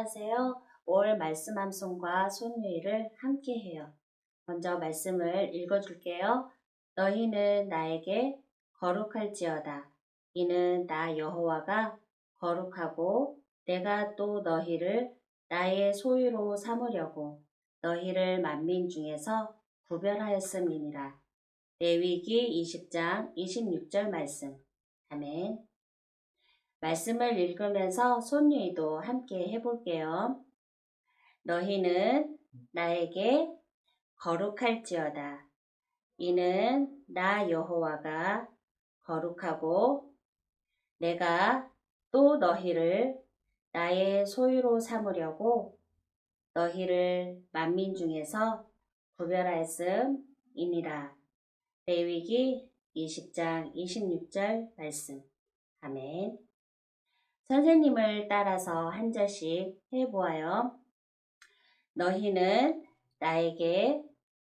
안녕하세요. 올 말씀 암송과 손유이를 함께 해요. 먼저 말씀을 읽어줄게요. 너희는 나에게 거룩할지어다. 이는 나 여호와가 거룩하고 내가 또 너희를 나의 소유로 삼으려고 너희를 만민 중에서 구별하였음이니라. 레위기 20장 26절 말씀. 아멘. 말씀을 읽으면서 손유이도 함께 해볼게요. 너희는 나에게 거룩할지어다. 이는 나 여호와가 거룩하고 내가 또 너희를 나의 소유로 삼으려고 너희를 만민 중에서 구별하였음이니라. 레위기 20장 26절 말씀. 아멘. 선생님을 따라서 한 절씩 해보아요. 너희는 나에게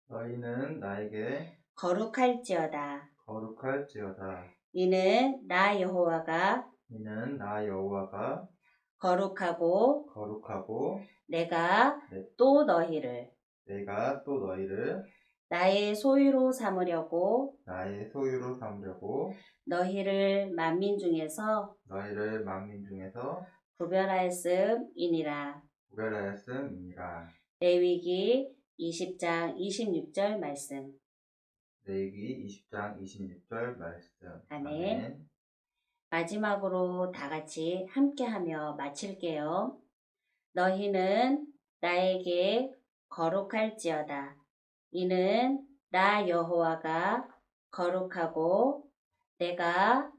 너희는 나에게 거룩할지어다. 거룩할지어다. 이는 나 여호와가 이는 나 여호와가 거룩하고 거룩하고 내가 네. 또 너희를 내가 또 너희를 나의 소유로 삼으려고 나의 소유로 삼려고 너희를 만민 중에서 너희를 만민 중에서 구별하였음이니라. 구별하였음이니라. 레위기 20장 26절 말씀. 레위기 20장 26절 말씀. 아멘. 마지막으로 다 같이 함께하며 마칠게요. 너희는 나에게 거룩할지어다. 이는 나 여호와가 거룩하고 내가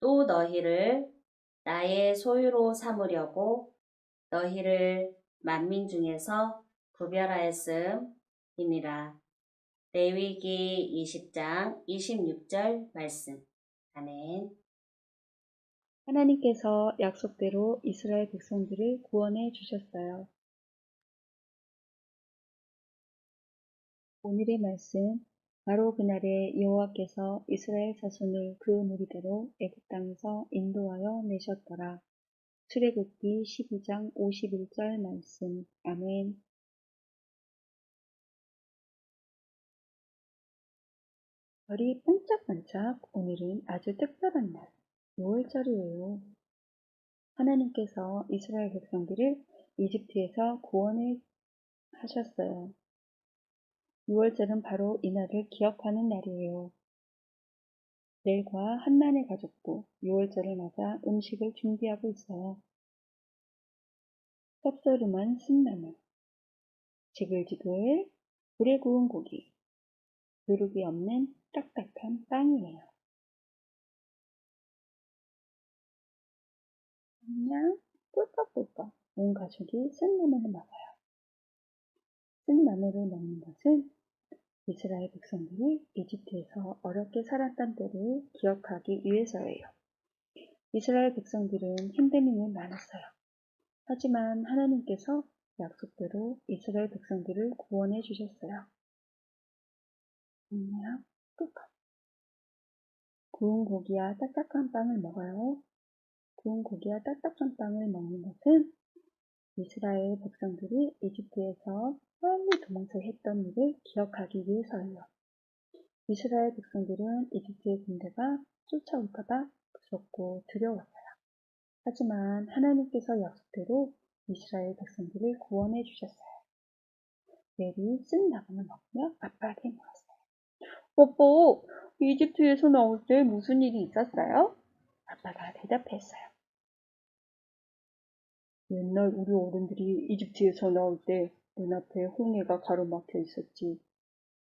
또 너희를 나의 소유로 삼으려고 너희를 만민 중에서 구별하였음이니라. 레위기 20장 26절 말씀. 아멘. 하나님께서 약속대로 이스라엘 백성들을 구원해 주셨어요. 오늘의 말씀 바로 그날에 여호와께서 이스라엘 자손을 그 무리대로 애굽 땅에서 인도하여 내셨더라. 출애굽기 12장 51절 말씀. 아멘. 별이 반짝반짝 오늘은 아주 특별한 날. 6월절이에요. 하나님께서 이스라엘 백성들을 이집트에서 구원을 하셨어요. 6월절은 바로 이날을 기억하는 날이에요. 넬과 한난의 가족도 6월절을 맞아 음식을 준비하고 있어요. 쌉싸름한 신나물, 지글지글 불에 구운 고기, 누룩이 없는 딱딱한 빵이에요. 그냥 꿀꺽꿀꺽 온 가족이 쓴 나물을 먹어요. 쓴 나물을 먹는 것은 이스라엘 백성들이 이집트에서 어렵게 살았던 때를 기억하기 위해서예요. 이스라엘 백성들은 힘든 일이 많았어요. 하지만 하나님께서 약속대로 이스라엘 백성들을 구원해 주셨어요. 구운 고기와 딱딱한 빵을 먹어요. 구운 고기와 딱딱한 빵을 먹는 것은 이스라엘 백성들이 이집트에서 빨리 도망쳐 했던 일을 기억하기 위해서예요. 이스라엘 백성들은 이집트의 군대가 쫓아올까봐 무섭고 두려웠어요. 하지만 하나님께서 약속대로 이스라엘 백성들을 구원해 주셨어요. 메리 쓴 나무를 먹으며 아빠에게 물었어요. 오빠, 이집트에서 나올 때 무슨 일이 있었어요? 아빠가 대답했어요. 옛날 우리 어른들이 이집트에서 나올 때 눈앞에 홍해가 가로막혀 있었지.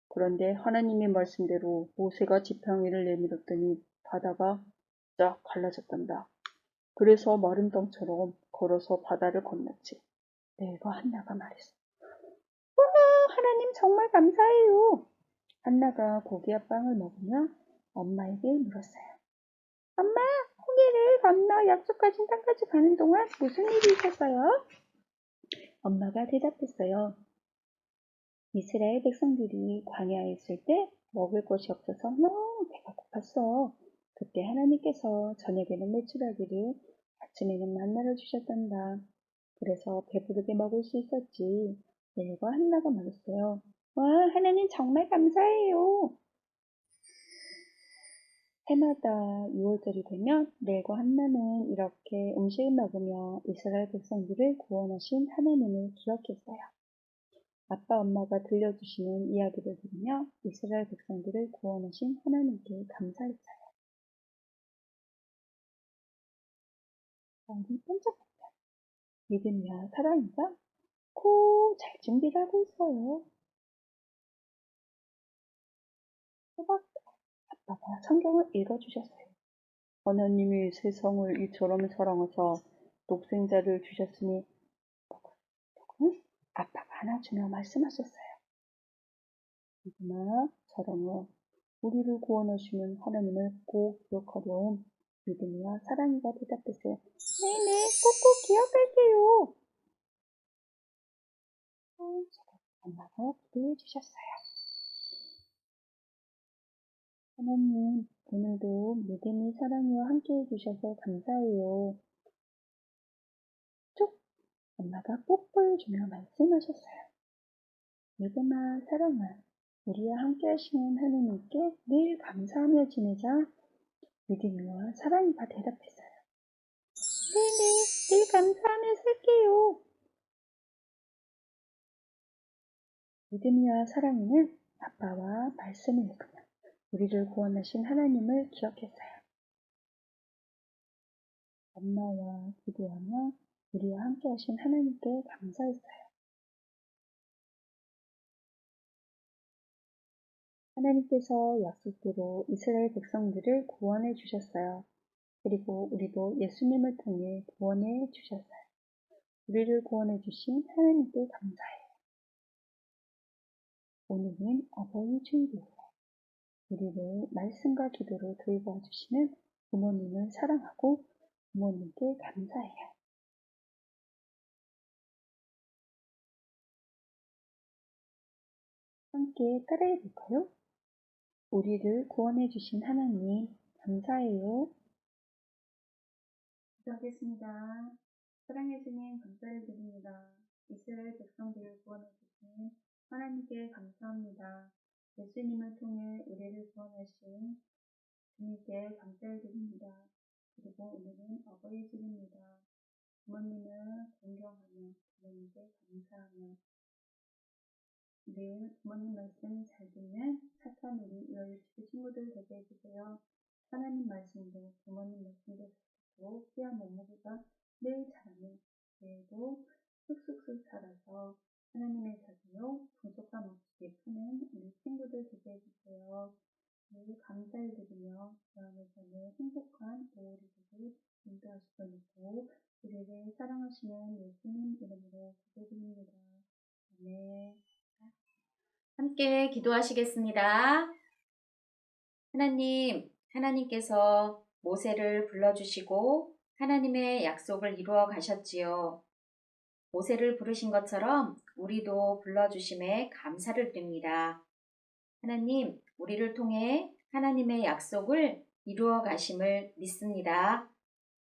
그런데 하나님의 말씀대로 모세가 지팡이를 내밀었더니 바다가 쫙 갈라졌단다. 그래서 마른 땅처럼 걸어서 바다를 건넜지. 내가 한나가 말했어. 와, 하나님 정말 감사해요. 한나가 고기와 빵을 먹으며 엄마에게 물었어요. 엄마, 홍해를 건너 약속하신 땅까지 가는 동안 무슨 일이 있었어요? 엄마가 대답했어요. 이스라엘 백성들이 광야에 있을 때 먹을 것이 없어서 너무 배가 고팠어. 그때 하나님께서 저녁에는 매출하기를 아침에는 만나를 주셨단다. 그래서 배부르게 먹을 수 있었지. 넬과 한나가 말했어요. 와, 하나님 정말 감사해요. 해마다 6월절이 되면 넬과 한나는 이렇게 음식을 먹으며 이스라엘 백성들을 구원하신 하나님을 기억했어요. 아빠, 엄마가 들려주시는 이야기를 들으며 이스라엘 백성들을 구원하신 하나님께 감사했어요. 마음이 반짝반짝. 믿음이야 사랑이가 꼭잘 준비를 하고 있어요. 호박 아빠가 성경을 읽어주셨어요. 하나님이 세상을 이처럼 사랑하사 독생자를 주셨으니 아빠가 안아주며 말씀하셨어요. 믿음아 사랑아 우리를 구원하시는 하나님을 꼭 기억하렴. 믿음이와 사랑이가 대답했어요. 네네, 꼭꼭 기억할게요. 어, 엄마가 기도해 주셨어요. 하나님, 오늘도 믿음이 사랑이와 함께 해주셔서 감사해요. 쭉! 엄마가 뽀뽀해 주며 말씀하셨어요. 믿음아, 사랑아, 우리와 함께 하시는 하나님께 늘 감사하며 지내자. 믿음이와 사랑이가 대답했어요. 네네, 늘 감사하며 살게요. 믿음이와 사랑이는 아빠와 말씀을 읽으며 우리를 구원하신 하나님을 기억했어요. 엄마와 기도하며 우리와 함께 하신 하나님께 감사했어요. 하나님께서 약속대로 이스라엘 백성들을 구원해 주셨어요. 그리고 우리도 예수님을 통해 구원해 주셨어요. 우리를 구원해 주신 하나님께 감사해요. 오늘은 어버이 주일이에요. 우리를 말씀과 기도로 돌보아 주시는 부모님을 사랑하고 부모님께 감사해요. 함께 따라해 볼까요? 우리를 구원해 주신 하나님 감사해요. 기도하겠습니다. 사랑해 주님 감사를 드립니다. 이스라엘 백성들을 구원해 주신 하나님께 감사합니다. 예수님을 통해 우리를 구원하신 주님께 감사를 드립니다. 그리고 오늘은 어버이 주일입니다. 부모님을 존경하며 부모님께 감사하며 늘 부모님 말씀 잘 듣는 착한 우리 여유치기 친구들 되게 해주세요. 하나님 말씀도 부모님 말씀도 듣고 귀한 몸무게가 늘 자라며 내일도 쑥쑥쑥 자라서 하나님의 자녀로 부족함 없이 베푸는 우리 친구들 되게 해주세요. 늘 감사를 드리며 그 안에서는 행복한 5월이 되길 인도하시고 있고 우리를 사랑 하시는 예수님 이름으로 기도드립니다. 아멘. 함께 기도하시겠습니다. 하나님, 하나님께서 모세를 불러주시고 하나님의 약속을 이루어 가셨지요. 모세를 부르신 것처럼 우리도 불러주심에 감사를 드립니다. 하나님, 우리를 통해 하나님의 약속을 이루어 가심을 믿습니다.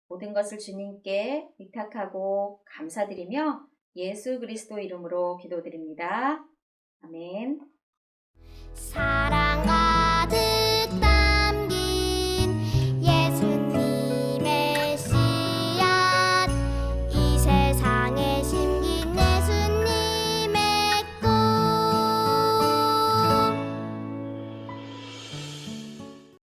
모든 것을 주님께 위탁하고 감사드리며 예수 그리스도 이름으로 기도드립니다. 아멘. 사